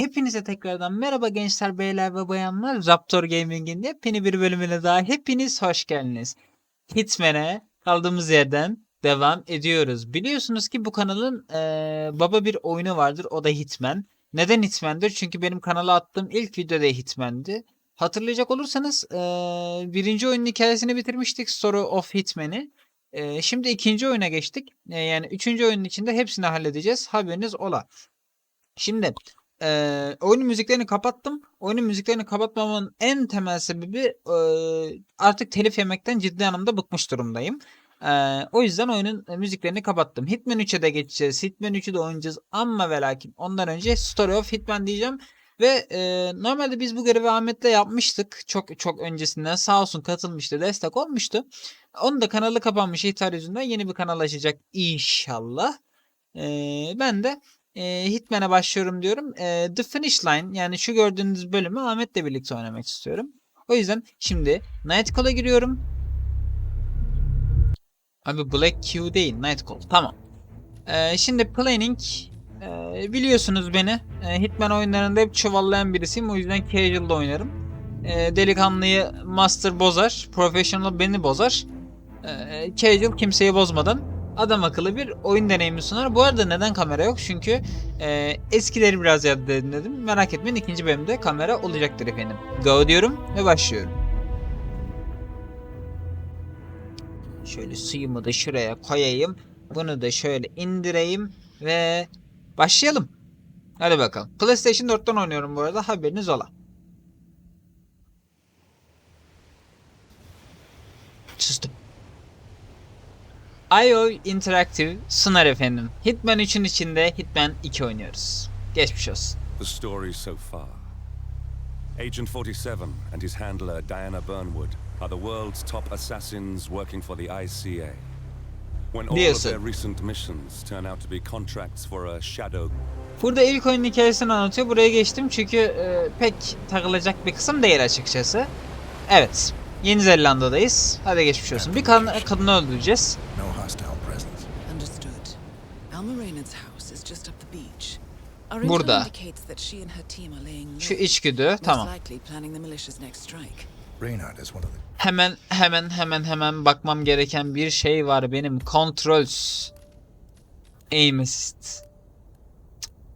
Hepinize tekrardan merhaba gençler, beyler ve bayanlar. Raptor Gaming'in yepyeni bir bölümüne daha hepiniz hoş geldiniz. Hitman'e kaldığımız yerden devam ediyoruz. Biliyorsunuz ki bu kanalın eee, baba bir oyunu vardır. O da Hitman. Neden Hitman'dır? Çünkü benim kanala attığım ilk videoda Hitman'di. Hatırlayacak olursanız eee, birinci oyunun hikayesini bitirmiştik. Story of Hitman'i. Eee, şimdi ikinci oyuna geçtik. Eee, yani üçüncü oyunun içinde hepsini halledeceğiz. Haberiniz ola. Şimdi eee oyunun müziklerini kapattım. Oyunun müziklerini kapatmamın en temel sebebi eee, artık telif yemekten ciddi anlamda bıkmış durumdayım. Eee, o yüzden oyunun e, müziklerini kapattım. Hitman 3'e de geçeceğiz. Hitman 3'ü de oynayacağız. Ama ve lakin ondan önce Story of Hitman diyeceğim. Ve eee, normalde biz bu görevi Ahmet'le yapmıştık. Çok çok öncesinden sağ olsun katılmıştı, destek olmuştu. Onun da kanalı kapanmış ihtar yüzünden yeni bir kanal açacak inşallah. Eee, ben de e, Hitman'e başlıyorum diyorum. E, The Finish Line yani şu gördüğünüz bölümü Ahmet'le birlikte oynamak istiyorum. O yüzden şimdi Nightcall'a giriyorum. Abi Black Q değil Nightcall tamam. E, şimdi Planning e, biliyorsunuz beni. E, Hitman oyunlarında hep çuvallayan birisiyim o yüzden casual'da oynarım. E, delikanlıyı Master bozar, Professional beni bozar. E, casual kimseyi bozmadan adam akıllı bir oyun deneyimi sunar. Bu arada neden kamera yok? Çünkü e, eskileri biraz yad dedim. Merak etmeyin ikinci bölümde kamera olacaktır efendim. Go diyorum ve başlıyorum. Şöyle suyumu da şuraya koyayım. Bunu da şöyle indireyim ve başlayalım. Hadi bakalım. PlayStation 4'ten oynuyorum bu arada haberiniz ola. Sustum. IO Interactive sunar efendim. Hitman 3'ün içinde Hitman 2 oynuyoruz. Geçmiş olsun. The story so far. Agent 47 and his handler Diana Burnwood are the world's top assassins working for the ICA. When all of their recent missions turn out to be contracts for a shadow Burada ilk oyunun hikayesini anlatıyor. Buraya geçtim çünkü e, pek takılacak bir kısım değil açıkçası. Evet. Yeni Zelanda'dayız. Hadi geçmiş olsun. Bir kadın, kadını öldüreceğiz. Low. Şu içgüdü. Tamam. likely planning the militia's next strike. Reynard is one of the Hemen hemen hemen hemen bakmam gereken bir şey var benim. Controls. Aim assist.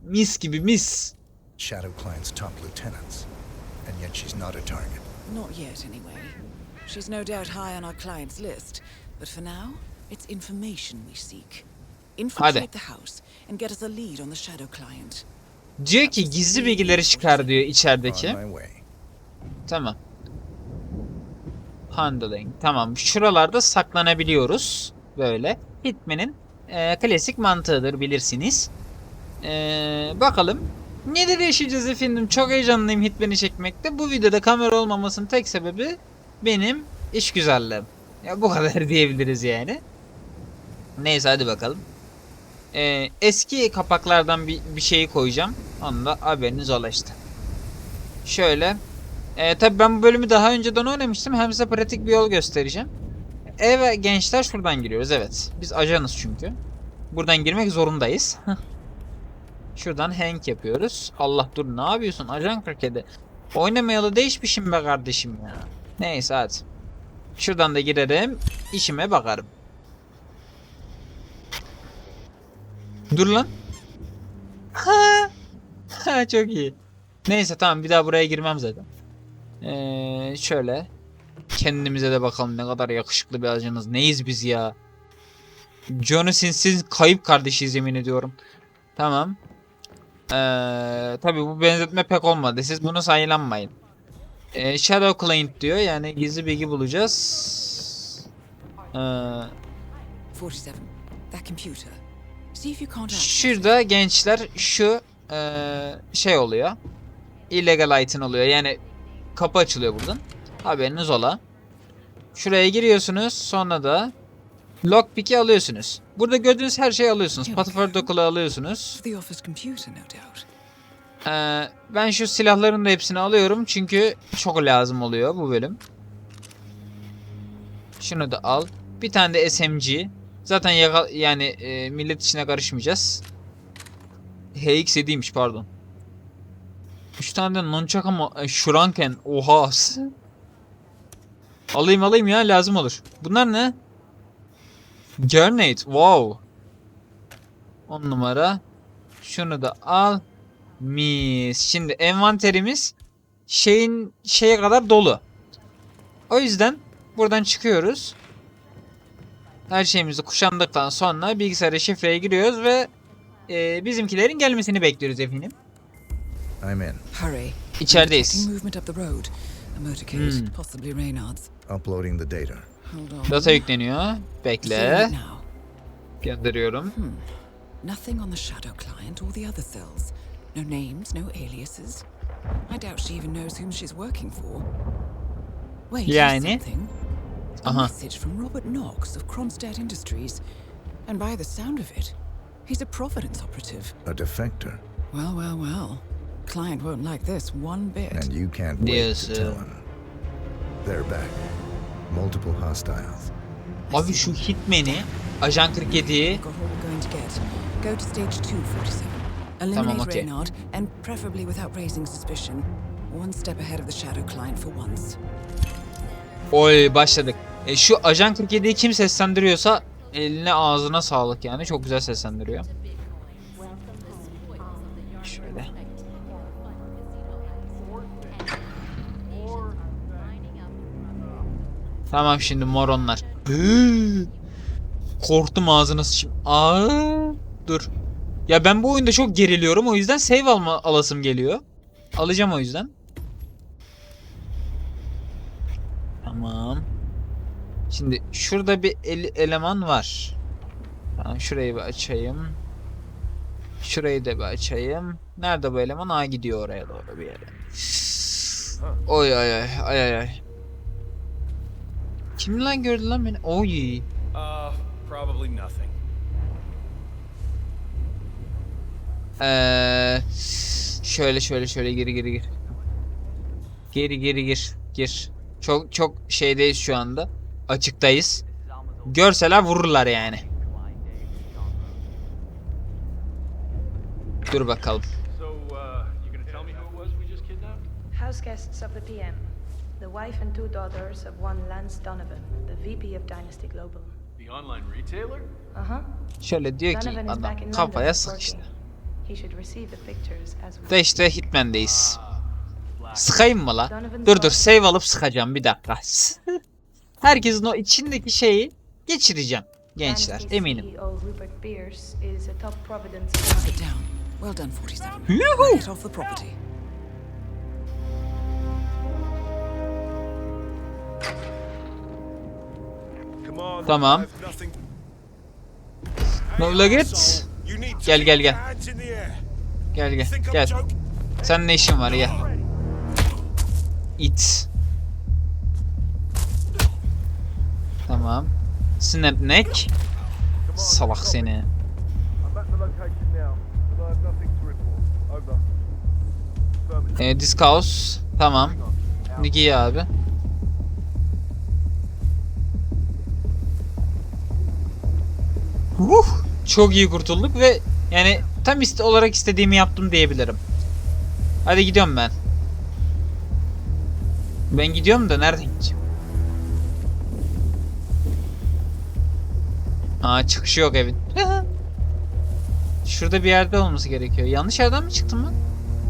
Mis gibi mis. Shadow Client's top lieutenants. And yet she's not a target. Not yet, anyway. She's no doubt high on our client's list, but for now, it's information we seek. Infiltrate the house and get us a lead on the shadow client. Diyor ki gizli bilgileri çıkar diyor içerideki. Tamam. Handling. Tamam. Şuralarda saklanabiliyoruz. Böyle. Hitman'in e, klasik mantığıdır bilirsiniz. E, bakalım. Neler yaşayacağız efendim? Çok heyecanlıyım Hitman'i çekmekte. Bu videoda kamera olmamasının tek sebebi benim iş güzelliğim. Ya bu kadar diyebiliriz yani. Neyse hadi bakalım. E, eski kapaklardan bir, bir şeyi koyacağım. Onu da haberiniz ola işte. Şöyle. E, tabii ben bu bölümü daha önceden oynamıştım. Hem size pratik bir yol göstereceğim. Evet gençler şuradan giriyoruz evet. Biz ajanız çünkü. Buradan girmek zorundayız. şuradan Hank yapıyoruz. Allah dur ne yapıyorsun ajan kırkede. Oynamayalı değişmişim be kardeşim ya. Neyse hadi. Şuradan da girerim. işime bakarım. Dur lan. Ha. Ha çok iyi. Neyse tamam bir daha buraya girmem zaten. Ee, şöyle. Kendimize de bakalım ne kadar yakışıklı bir ajanız. Neyiz biz ya? Johnny Sins'in kayıp kardeşiyiz yemin ediyorum. Tamam. Ee, tabii bu benzetme pek olmadı. Siz bunu sayılanmayın. Ee, Shadow Client diyor. Yani gizli bilgi bulacağız. Ee, 47. That computer. Şurada gençler şu eee, şey oluyor. Illegal item oluyor. Yani kapı açılıyor buradan. Haberiniz ola. Şuraya giriyorsunuz. Sonra da lockpick'i alıyorsunuz. Burada gördüğünüz her şeyi alıyorsunuz. Pathfinder Dock'u alıyorsunuz. Eee, ben şu silahların da hepsini alıyorum. Çünkü çok lazım oluyor bu bölüm. Şunu da al. Bir tane de SMG. Zaten yaka- yani e, millet içine karışmayacağız. HX7'ymiş pardon. 3 tane de nunchak ama e, Shuriken. Oha. Alayım alayım ya lazım olur. Bunlar ne? Grenade. Wow. 10 numara. Şunu da al. Mis. Şimdi envanterimiz şeyin şeye kadar dolu. O yüzden buradan çıkıyoruz. Her şeyimizi kuşandıktan sonra bilgisayara şifreye giriyoruz ve e, bizimkilerin gelmesini bekliyoruz efendim. I'm in. Hurry. İçerideyiz. Movement up the road. A motorcade, Hmm. possibly Reynard's. Uploading the data. Hold on. Data yükleniyor. Bekle. Gönderiyorum. Nothing on the shadow client or the other cells. No names, no aliases. I doubt she even knows whom she's working for. Wait, Yani? something. A Aha. message from Robert Knox of Kronstadt Industries. And by the sound of it, he's a Providence operative. A defector. Well, well, well. Client won't like this one bit. And you can't wait Yes, to uh, tell him. They're back. Multiple hostiles. I Abi see şu them. Hitman'i, Ajan 47'yi Got all we're going to get. Go to stage 247. Eliminate okay. Reynard, and preferably without raising suspicion. One step ahead of the shadow client for once. Oy başladık. E, şu Ajan 47'yi kim seslendiriyorsa eline ağzına sağlık yani. Çok güzel seslendiriyor. Şöyle. Tamam şimdi moronlar. Korktum ağzına sıçayım. Aa, dur. Ya ben bu oyunda çok geriliyorum. O yüzden save alma alasım geliyor. Alacağım o yüzden. Tamam. Şimdi şurada bir el- eleman var. Tamam, şurayı bir açayım. Şurayı da bir açayım. Nerede bu eleman? Aa gidiyor oraya doğru bir yere. Oy ay ay ay ay ay. Kim lan gördü lan beni? Oy. Uh, probably nothing. Ee, şöyle şöyle şöyle geri geri gir. Geri geri gir. Gir. Çok çok şeydeyiz şu anda. Açıktayız. Görseler vururlar yani. Dur bakalım. Uh? House guests of the PM. The wife and two daughters of one Lance Donovan, the VP of Dynasty Global. The online retailer? Uh-huh. Şöyle diyor ki adam kafaya sıkıştı. He should receive the pictures as we Da işte Hitman'deyiz. Black. Sıkayım mı la? Dur dur save alıp sıkacağım bir dakika. Herkesin o içindeki şeyi geçireceğim. Gençler eminim. CEO Rupert Pierce is a top Providence Target down. Well done, 47. Yoo-hoo! Get off the property. Come on. Tamam. I've nothing. No, look it. So, you need to Gel, gel, gel. Gel gel gel. Sen ne işin var gel. It. Tamam. Snap neck. Salak seni. Ee, Disc House. Tamam. Giy abi. Uh, çok iyi kurtulduk ve yani tam iste olarak istediğimi yaptım diyebilirim. Hadi gidiyorum ben. Ben gidiyorum da nereden gideceğim? Aa çıkışı yok evin. Şurada bir yerde olması gerekiyor. Yanlış yerden mi çıktım ben?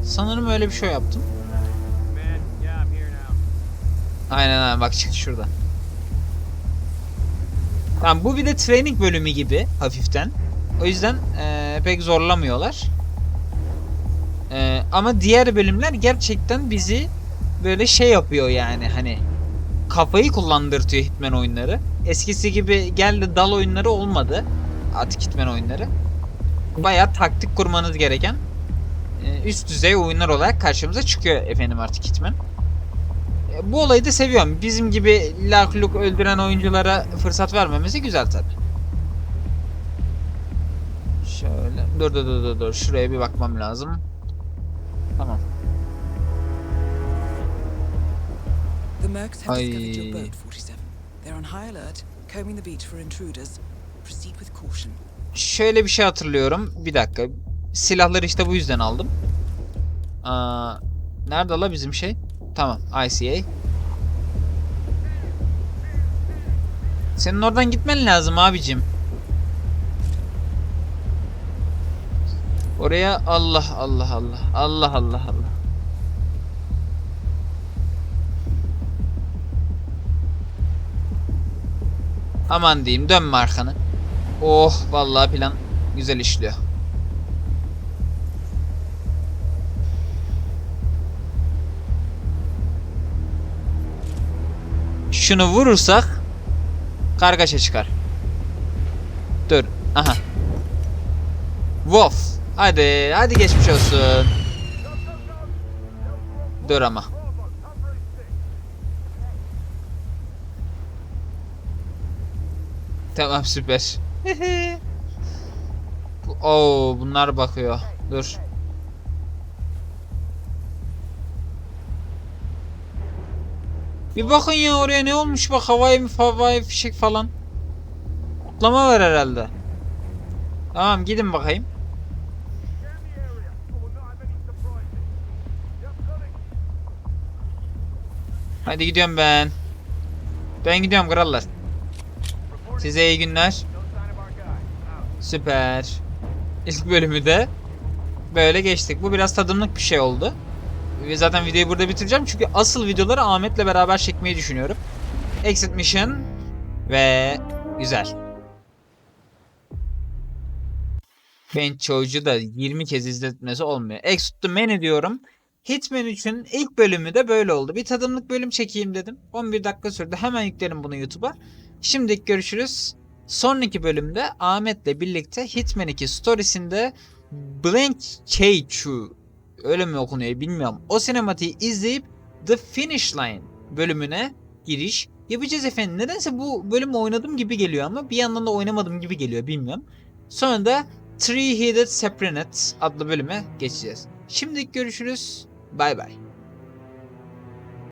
Sanırım öyle bir şey yaptım. Aynen aynen bak çıktı şurada. Tamam bu bir de training bölümü gibi hafiften. O yüzden eee, pek zorlamıyorlar. Eee, ama diğer bölümler gerçekten bizi böyle şey yapıyor yani hani kafayı kullandırtıyor Hitman oyunları. Eskisi gibi geldi dal oyunları olmadı. Artık Hitman oyunları. Bayağı taktik kurmanız gereken eee, üst düzey oyunlar olarak karşımıza çıkıyor efendim artık Hitman. E, Bu olayı da seviyorum. Bizim gibi lak luk öldüren oyunculara fırsat vermemesi güzel tabi. Şöyle. Dur dur dur dur. Şuraya bir bakmam lazım. Tamam. The Mercs have discovered your boat, 47. They're on high alert, combing the beach for intruders. Proceed with caution. Şöyle bir şey hatırlıyorum. Bir dakika. Silahları işte bu yüzden aldım. Aa, Nerede la bizim şey? Tamam ICA. Senin oradan gitmen lazım abicim. Oraya Allah Allah Allah Allah Allah Allah. Aman diyeyim dönme arkanı. Oh vallahi plan güzel işliyor. Şunu vurursak kargaşa çıkar. Dur. Aha. Wolf. Hadi, hadi geçmiş olsun. Dur ama. Tamam süper. Oo bunlar bakıyor. Dur. Bir bakın ya oraya ne olmuş bak havai mi havai fişek falan. Kutlama var herhalde. Tamam gidin bakayım. Hadi gidiyorum ben. Ben gidiyorum krallar. Size iyi günler. Süper. İlk bölümü de böyle geçtik. Bu biraz tadımlık bir şey oldu. Ve zaten videoyu burada bitireceğim çünkü asıl videoları Ahmet'le beraber çekmeyi düşünüyorum. Exit Mission ve güzel. Ben çocuğu da 20 kez izletmesi olmuyor. Exit menü diyorum. Hitman 3'ün ilk bölümü de böyle oldu. Bir tadımlık bölüm çekeyim dedim. 11 dakika sürdü. Hemen yüklerim bunu YouTube'a. Şimdilik görüşürüz. Sonraki bölümde Ahmet'le birlikte Hitman 2 storiesinde Blank Keichu öyle mi okunuyor bilmiyorum. O sinematiği izleyip The Finish Line bölümüne giriş yapacağız efendim. Nedense bu bölümü oynadım gibi geliyor ama bir yandan da oynamadım gibi geliyor bilmiyorum. Sonra da Three Headed Seprenet adlı bölüme geçeceğiz. Şimdilik görüşürüz. Bay bay.